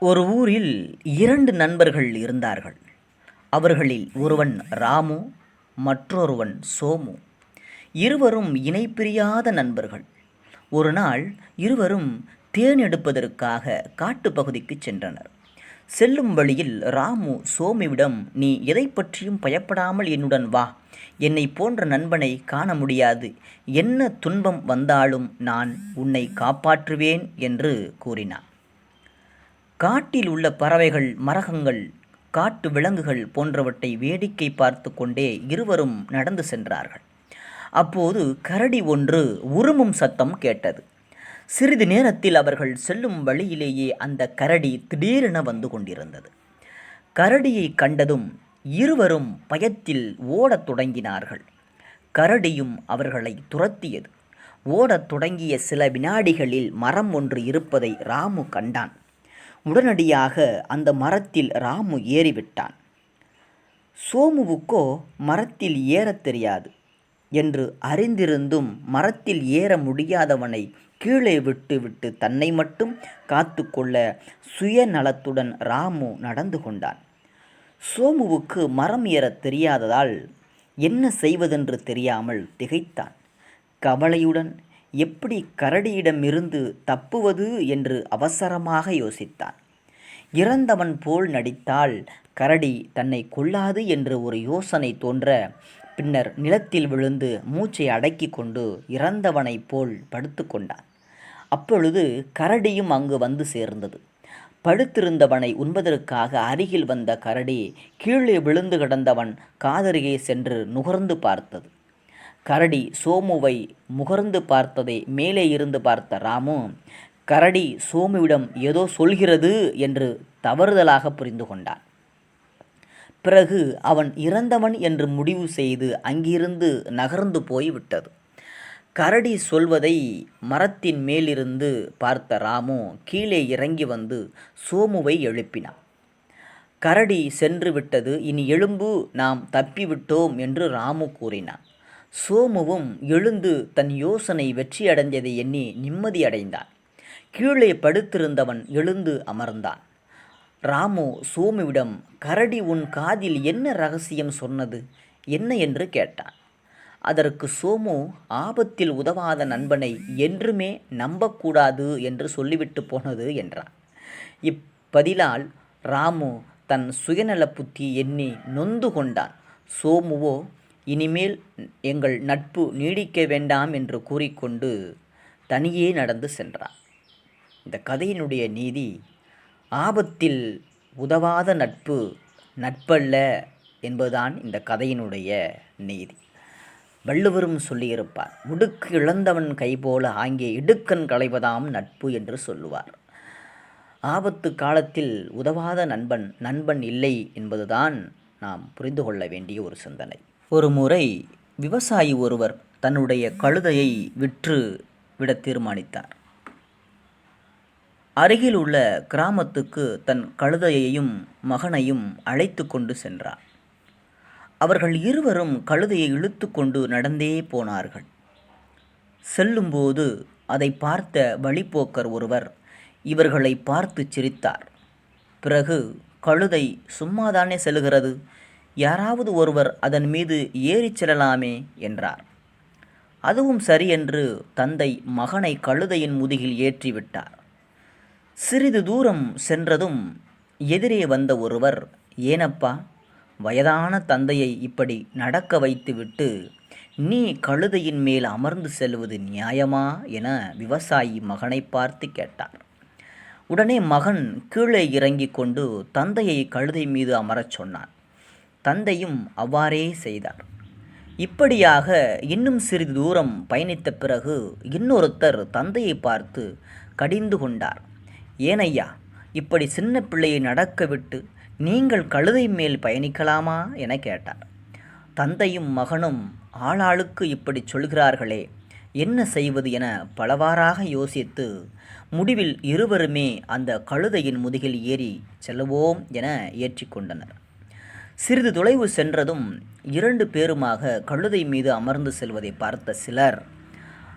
ஒரு ஊரில் இரண்டு நண்பர்கள் இருந்தார்கள். அவர்களில் ஒருவன் ராமு மற்றொருவன் சோமு. இருவரும் இணைப்பிரியாத நண்பர்கள். ஒரு நாள் இருவரும் தேன் எடுப்பதற்காக காட்டுப்பகுதிக்கு சென்றனர். செல்லும் வழியில் ராமு சோமுவிடம் நீ எதை பற்றியும் பயப்படாமல் என்னுடன் வா. என்னை போன்ற நண்பனை காண முடியாது. என்ன துன்பம் வந்தாலும் நான் உன்னை காப்பாற்றுவேன் என்று கூறினான். காட்டில் உள்ள பறவைகள் மரகங்கள் காட்டு விலங்குகள் போன்றவற்றை வேடிக்கை பார்த்து கொண்டே இருவரும் நடந்து சென்றார்கள். அப்போது கரடி ஒன்று உருமும் சத்தம் கேட்டது. சிறிது நேரத்தில் அவர்கள் செல்லும் வழியிலேயே அந்த கரடி திடீரென வந்து கொண்டிருந்தது. கரடியை கண்டதும் இருவரும் பயத்தில் ஓடத் தொடங்கினார்கள். கரடியும் அவர்களை துரத்தியது. ஓடத் தொடங்கிய சில வினாடிகளில் மரம் ஒன்று இருப்பதை ராமு கண்டான். உடனடியாக அந்த மரத்தில் ராமு ஏறிவிட்டான். சோமுவுக்கோ மரத்தில் ஏறத் தெரியாது என்று அறிந்திருந்தும் மரத்தில் ஏற முடியாதவனை கீழே விட்டு விட்டு தன்னை மட்டும் காத்து கொள்ள சுயநலத்துடன் ராமு நடந்து கொண்டான். சோமுவுக்கு மரம் ஏறத் தெரியாததால் என்ன செய்வதென்று தெரியாமல் திகைத்தான். கவலையுடன் எப்படி கரடியிடமிருந்து தப்புவது என்று அவசரமாக யோசித்தான். இறந்தவன் போல் நடித்தால் கரடி தன்னை கொல்லாது என்று ஒரு யோசனை தோன்ற பின்னர் நிலத்தில் விழுந்து மூச்சை அடக்கி கொண்டு இறந்தவனைப் போல் படுத்து கொண்டான். அப்பொழுது கரடியும் அங்கு வந்து சேர்ந்தது. படுத்திருந்தவனை உண்பதற்காக அருகில் வந்த கரடி கீழே விழுந்து கிடந்தவன் காதருகே சென்று நுகர்ந்து பார்த்தது. கரடி சோமுவை முகர்ந்து பார்த்ததை மேலே இருந்து பார்த்த ராமு கரடி சோமுவிடம் ஏதோ சொல்கிறது என்று தவறுதலாக புரிந்து கொண்டான். பிறகு அவன் இறந்தவன் என்று முடிவு செய்து அங்கிருந்து நகர்ந்து போய் விட்டது. கரடி சொல்வதை மரத்தின் மேலிருந்து பார்த்த ராமு கீழே இறங்கி வந்து சோமுவை எழுப்பினான். கரடி சென்று விட்டது இனி எழும்பு நாம் தப்பிவிட்டோம் என்று ராமு கூறினான். சோமுவும் எழுந்து தன் யோசனை வெற்றியடைந்ததை எண்ணி நிம்மதி அடைந்தான் கீழே படுத்திருந்தவன் எழுந்து அமர்ந்தான். ராமு சோமுவிடம் கரடி உன் காதில் என்ன ரகசியம் சொன்னது? என்ன என்று கேட்டான். அதற்கு சோமு ஆபத்தில் உதவாத நண்பனை என்றுமே நம்பக்கூடாது என்று சொல்லிவிட்டு போனது என்றான். இப்பதிலால் ராமு தன் சுயநல புத்தி எண்ணி நொந்து கொண்டான். சோமுவோ இனிமேல் எங்கள் நட்பு நீடிக்க வேண்டாம் என்று கூறிக்கொண்டு தனியே நடந்து சென்றான். இந்த கதையினுடைய நீதி ஆபத்தில் உதவாத நட்பு நட்பல்ல என்பதுதான் இந்த கதையினுடைய நீதி. வள்ளுவரும் சொல்லியிருப்பார் முடுக்கு இழந்தவன் கைபோல ஆங்கே இடுக்கண் களைவதாம் நட்பு என்று சொல்லுவார். ஆபத்து காலத்தில் உதவாத நண்பன் நண்பன் இல்லை என்பதுதான் நாம் புரிந்து கொள்ள வேண்டிய ஒரு சிந்தனை. ஒரு முறை விவசாயி ஒருவர் தன்னுடைய கழுதையை விற்று விட தீர்மானித்தார். அருகில் உள்ள கிராமத்துக்கு தன் கழுதையையும் மகனையும் அழைத்து கொண்டு சென்றார். அவர்கள் இருவரும் கழுதையை இழுத்து கொண்டு நடந்தே போனார்கள். செல்லும்போது அதை பார்த்த வழிப்போக்கர் ஒருவர் இவர்களை பார்த்து சிரித்தார். பிறகு கழுதை சும்மாதானே செல்கிறது யாராவது ஒருவர் அதன் மீது ஏறிச் செல்லலாமே என்றார். அதுவும் சரி என்று தந்தை மகனை கழுதையின் முதுகில் ஏற்றிவிட்டார் சிறிது தூரம் சென்றதும் எதிரே வந்த ஒருவர் ஏனப்பா வயதான தந்தையை இப்படி நடக்க வைத்துவிட்டு நீ கழுதையின் மேல் அமர்ந்து செல்வது நியாயமா? என விவசாயி மகனை பார்த்து கேட்டார். உடனே மகன் கீழே இறங்கிக் கொண்டு தந்தையை கழுதை மீது அமரச் சொன்னான். தந்தையும் அவ்வாறே செய்தார். இப்படியாக இன்னும் சிறிது தூரம் பயணித்த பிறகு இன்னொருத்தர் தந்தையை பார்த்து கடிந்து கொண்டார். ஏனையா இப்படி சின்ன பிள்ளையை நடக்க விட்டு நீங்கள் கழுதை மேல் பயணிக்கலாமா? என கேட்டார். தந்தையும் மகனும் ஆளாளுக்கு இப்படி சொல்கிறார்களே என்ன செய்வது என பலவாறாக யோசித்து முடிவில் இருவருமே அந்த கழுதையின் முதுகில் ஏறி செல்வோம் என ஏற்றிக்கொண்டனர் சிறிது தொலைவு சென்றதும் இரண்டு பேருமாக கழுதை மீது அமர்ந்து செல்வதை பார்த்த சிலர்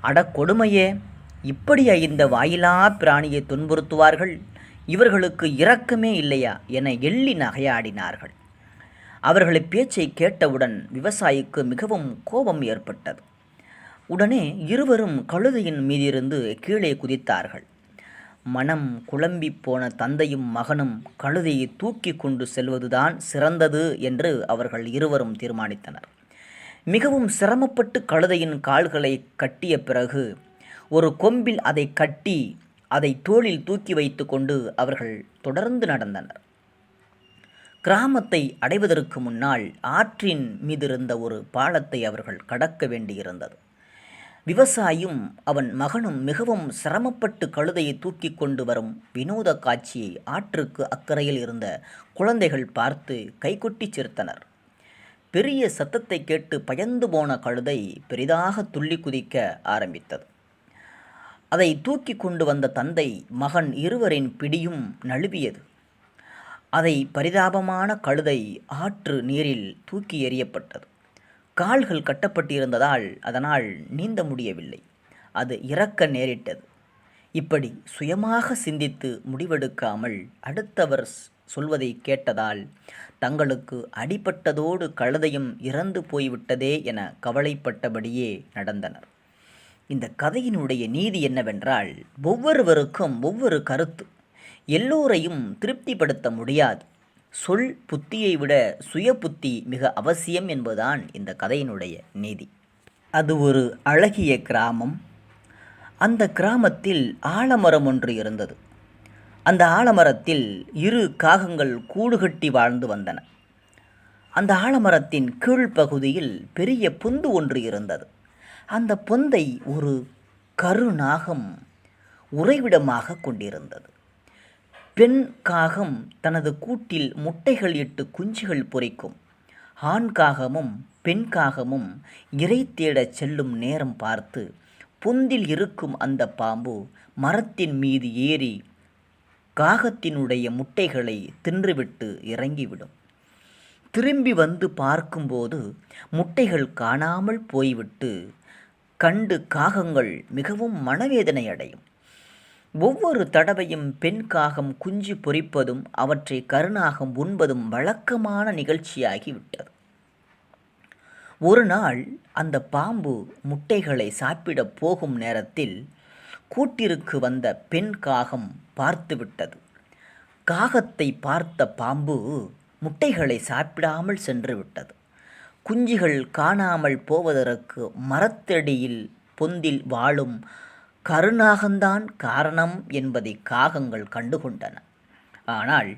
அட கொடுமையே இப்படியா இந்த வாயிலா பிராணியை துன்புறுத்துவார்கள்? இவர்களுக்கு இரக்கமே இல்லையா? என எள்ளி நகையாடினார்கள். அவர்களை பேச்சை கேட்டவுடன் விவசாயிக்கு மிகவும் கோபம் ஏற்பட்டது. உடனே இருவரும் கழுதையின் மீதிருந்து கீழே குதித்தார்கள். மனம் குழம்பி போன தந்தையும் மகனும் கழுதையை தூக்கி கொண்டு செல்வதுதான் சிறந்தது என்று அவர்கள் இருவரும் தீர்மானித்தனர். மிகவும் சிரமப்பட்டு கழுதையின் கால்களை கட்டிய பிறகு ஒரு கொம்பில் அதை கட்டி அதை தோளில் தூக்கி வைத்து கொண்டு அவர்கள் தொடர்ந்து நடந்தனர். கிராமத்தை அடைவதற்கு முன்னால் ஆற்றின் மீதிருந்த ஒரு பாலத்தை அவர்கள் கடக்க வேண்டியிருந்தது. விவசாயியும் அவன் மகனும் மிகவும் சிரமப்பட்டு கழுதையை தூக்கி கொண்டு வரும் வினோத காட்சியை ஆற்றுக்கு அக்கறையில் இருந்த குழந்தைகள் பார்த்து கைகொட்டி சிரித்தனர். பெரிய சத்தத்தை கேட்டு பயந்து போன கழுதை பெரிதாக துள்ளி குதிக்க ஆரம்பித்தது. அதை தூக்கி கொண்டு வந்த தந்தை மகன் இருவரின் பிடியும் நழுவியது. அதை பரிதாபமான கழுதை ஆற்று நீரில் தூக்கி எறியப்பட்டது. கால்கள் கட்டப்பட்டிருந்ததால் அதனால் நீந்த முடியவில்லை. அது இறக்க நேரிட்டது. இப்படி சுயமாக சிந்தித்து முடிவெடுக்காமல் அடுத்தவர் சொல்வதை கேட்டதால் தங்களுக்கு அடிபட்டதோடு கழுதையும் இறந்து போய்விட்டதே என கவலைப்பட்டபடியே நடந்தனர். இந்த கதையினுடைய நீதி என்னவென்றால் ஒவ்வொருவருக்கும் ஒவ்வொரு கருத்து. எல்லோரையும் திருப்திப்படுத்த முடியாது. சொல் புத்தியை விட சுய புத்தி மிக அவசியம் என்பதுதான் இந்த கதையினுடைய நீதி. அது ஒரு அழகிய கிராமம். அந்த கிராமத்தில் ஆலமரம் ஒன்று இருந்தது. அந்த ஆலமரத்தில் இரு காகங்கள் கூடு கட்டி வாழ்ந்து வந்தன. அந்த ஆலமரத்தின் கீழ்ப்பகுதியில் பெரிய பொந்து ஒன்று இருந்தது. அந்த பொந்தை ஒரு கருநாகம் உறைவிடமாக கொண்டிருந்தது. பெண் காகம் தனது கூட்டில் முட்டைகள் இட்டு குஞ்சுகள் பொறிக்கும். ஆண் காகமும் பெண் காகமும் இறை தேடச் செல்லும் நேரம் பார்த்து பொந்தில் இருக்கும் அந்த பாம்பு மரத்தின் மீது ஏறி காகத்தினுடைய முட்டைகளை தின்றுவிட்டு இறங்கிவிடும். திரும்பி வந்து பார்க்கும்போது முட்டைகள் காணாமல் போய்விட்டு கண்டு காகங்கள் மிகவும் மனவேதனை அடையும். ஒவ்வொரு தடவையும் பெண் காகம் குஞ்சு பொறிப்பதும் அவற்றை கருணாகம் உண்பதும் வழக்கமான நிகழ்ச்சியாகிவிட்டது. ஒரு நாள் அந்த பாம்பு முட்டைகளை சாப்பிடப் போகும் நேரத்தில் கூட்டிற்கு வந்த பெண் காகம் பார்த்துவிட்டது. காகத்தை பார்த்த பாம்பு முட்டைகளை சாப்பிடாமல் சென்று விட்டது குஞ்சுகள் காணாமல் போவதற்கு மரத்தடியில் பொந்தில் வாழும் கருநாகந்தான் காரணம் என்பதை காகங்கள் கண்டுகொண்டன. ஆனால்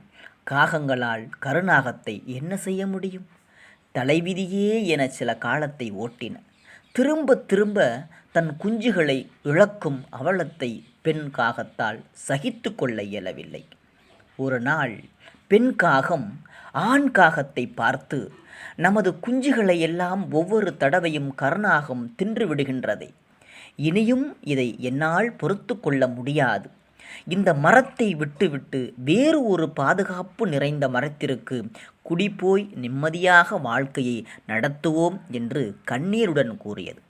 காகங்களால் கருநாகத்தை என்ன செய்ய முடியும்? தலைவிதியே என சில காலத்தை ஓட்டின. திரும்ப திரும்ப தன் குஞ்சுகளை இழக்கும் அவலத்தை பெண் காகத்தால் சகித்து கொள்ள இயலவில்லை. ஒரு நாள் பெண் காகம் ஆண் காகத்தை பார்த்து நமது குஞ்சுகளை எல்லாம் ஒவ்வொரு தடவையும் கருணாகம் தின்று விடுகின்றதை. இனியும் இதை என்னால் பொறுத்து கொள்ள முடியாது. இந்த மரத்தை விட்டுவிட்டு வேறு ஒரு பாதுகாப்பு நிறைந்த மரத்திற்கு குடிபோய் நிம்மதியாக வாழ்க்கையை நடத்துவோம் என்று கண்ணீருடன் கூறியது.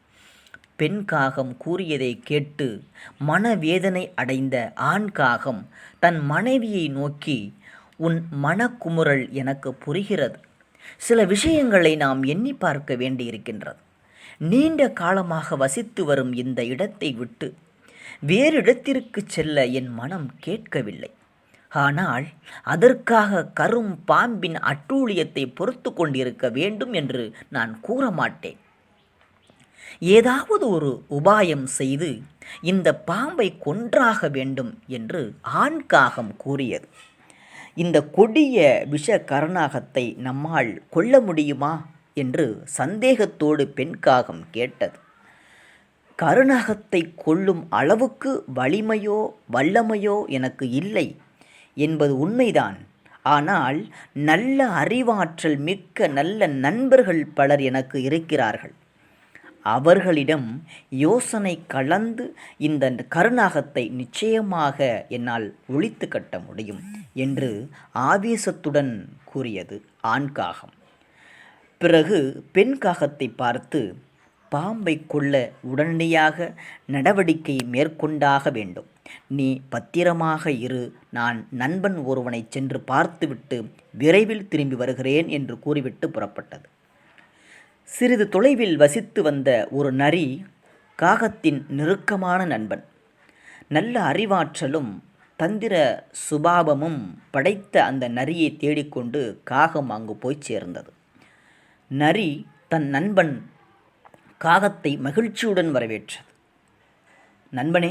பெண் காகம் கூறியதை கேட்டு மனவேதனை அடைந்த ஆண் காகம் தன் மனைவியை நோக்கி உன் மனக்குமுறல் எனக்கு புரிகிறது. சில விஷயங்களை நாம் எண்ணி பார்க்க வேண்டியிருக்கின்றது. நீண்ட காலமாக வசித்து வரும் இந்த இடத்தை விட்டு வேறு இடத்திற்கு செல்ல என் மனம் கேட்கவில்லை. ஆனால் அதற்காக கரும் பாம்பின் அட்டூழியத்தை பொறுத்து கொண்டிருக்க வேண்டும் என்று நான் கூற மாட்டேன் ஏதாவது ஒரு உபாயம் செய்து இந்த பாம்பை கொன்றாக வேண்டும் என்று ஆண்காகம் கூறியது. இந்த கொடிய விஷ கருணாகத்தை நம்மால் கொல்ல முடியுமா? என்று சந்தேகத்தோடு பெண் காகம் கேட்டது. கருணாகத்தை கொள்ளும் அளவுக்கு வலிமையோ வல்லமையோ எனக்கு இல்லை என்பது உண்மைதான். ஆனால் நல்ல அறிவாற்றல் மிக்க நல்ல நண்பர்கள் பலர் எனக்கு இருக்கிறார்கள். அவர்களிடம் யோசனை கலந்து இந்த கருணாகத்தை நிச்சயமாக என்னால் ஒழித்து கட்ட முடியும் என்று ஆவேசத்துடன் கூறியது ஆண்காகம் பிறகு பெண் காகத்தை பார்த்து பாம்பை கொள்ள உடனடியாக நடவடிக்கை மேற்கொண்டாக வேண்டும். நீ பத்திரமாக இரு. நான் நண்பன் ஒருவனை சென்று பார்த்துவிட்டு விரைவில் திரும்பி வருகிறேன் என்று கூறிவிட்டு புறப்பட்டது. சிறிது தொலைவில் வசித்து வந்த ஒரு நரி காகத்தின் நெருக்கமான நண்பன். நல்ல அறிவாற்றலும் தந்திர சுபாவமும் படைத்த அந்த நரியை தேடிக்கொண்டு காகம் அங்கு போய் சேர்ந்தது. நரி தன் நண்பன் காகத்தை மகிழ்ச்சியுடன் வரவேற்றது. நண்பனே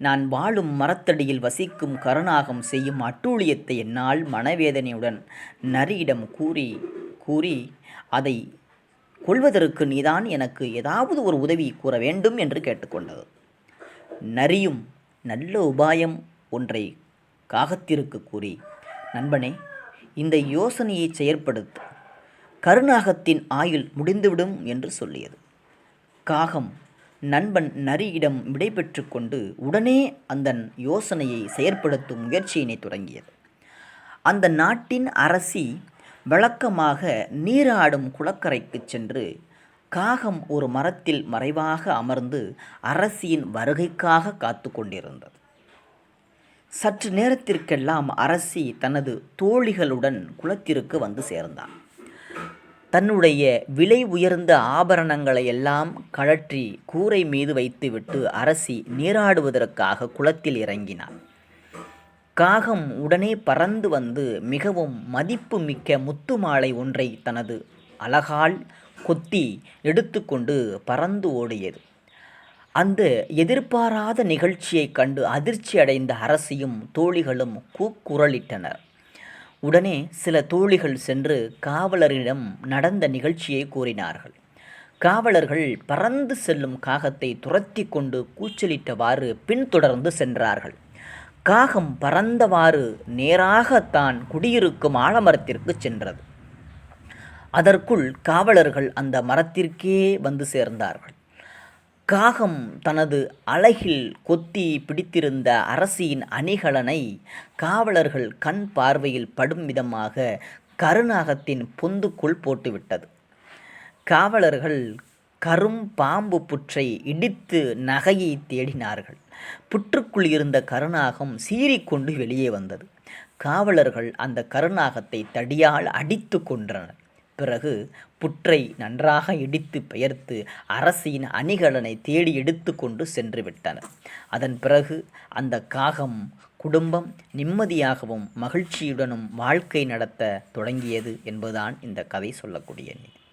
நான் வாழும் மரத்தடியில் வசிக்கும் கருணாகம் செய்யும் அட்டூழியத்தை என்னால் மனவேதனையுடன் நரியிடம் கூறி கூறி அதை கொள்வதற்கு நீதான் எனக்கு ஏதாவது ஒரு உதவி கூற வேண்டும் என்று கேட்டுக்கொண்டது. நரியும் நல்ல உபாயம் ஒன்றை காகத்திற்கு கூறி நண்பனே இந்த யோசனையை செயற்படுத்த கருநாகத்தின் ஆயுள் முடிந்துவிடும் என்று சொல்லியது. காகம் நண்பன் நரியிடம் விடைபெற்று கொண்டு உடனே அந்த யோசனையை செயற்படுத்தும் முயற்சியினை தொடங்கியது. அந்த நாட்டின் அரசி வழக்கமாக நீராடும் குளக்கரைக்கு சென்று காகம் ஒரு மரத்தில் மறைவாக அமர்ந்து அரசியின் வருகைக்காக காத்து கொண்டிருந்தது. சற்று நேரத்திற்கெல்லாம் அரசி தனது தோழிகளுடன் குளத்திற்கு வந்து சேர்ந்தான். தன்னுடைய விலை உயர்ந்த ஆபரணங்களை எல்லாம் கழற்றி கூரை மீது வைத்துவிட்டு அரசி நீராடுவதற்காக குளத்தில் இறங்கினாள் காகம் உடனே பறந்து வந்து மிகவும் மதிப்பு மிக்க முத்து மாலை ஒன்றை தனது அழகால் கொத்தி எடுத்துக்கொண்டு பறந்து ஓடியது. அந்த எதிர்பாராத நிகழ்ச்சியைக் கண்டு அதிர்ச்சி அடைந்த அரசியும் தோழிகளும் கூக்குரலிட்டனர். உடனே சில தோழிகள் சென்று காவலரிடம் நடந்த நிகழ்ச்சியை கூறினார்கள். காவலர்கள் பறந்து செல்லும் காகத்தை துரத்தி கொண்டு கூச்சலிட்டவாறு பின்தொடர்ந்து சென்றார்கள். காகம் பறந்தவாறு நேராக தான் குடியிருக்கும் ஆலமரத்திற்கு சென்றது. அதற்குள் காவலர்கள் அந்த மரத்திற்கே வந்து சேர்ந்தார்கள். காகம் தனது அழகில் கொத்தி பிடித்திருந்த அரசியின் அணிகலனை காவலர்கள் கண் பார்வையில் படும் விதமாக கருநாகத்தின் பொந்துக்குள் போட்டுவிட்டது. காவலர்கள் கரும் பாம்பு புற்றை இடித்து நகையை தேடினார்கள். புற்றுக்குள் இருந்த கருநாகம் சீறிக்கொண்டு வெளியே வந்தது. காவலர்கள் அந்த கருநாகத்தை தடியால் அடித்து கொன்றனர். பிறகு புற்றை நன்றாக இடித்து பெயர்த்து அரசியின் அணிகலனை தேடி எடுத்து கொண்டு சென்று விட்டனர் அதன் பிறகு அந்த காகம் குடும்பம் நிம்மதியாகவும் மகிழ்ச்சியுடனும் வாழ்க்கை நடத்த தொடங்கியது என்பதுதான் இந்த கதை சொல்லக்கூடிய நீதி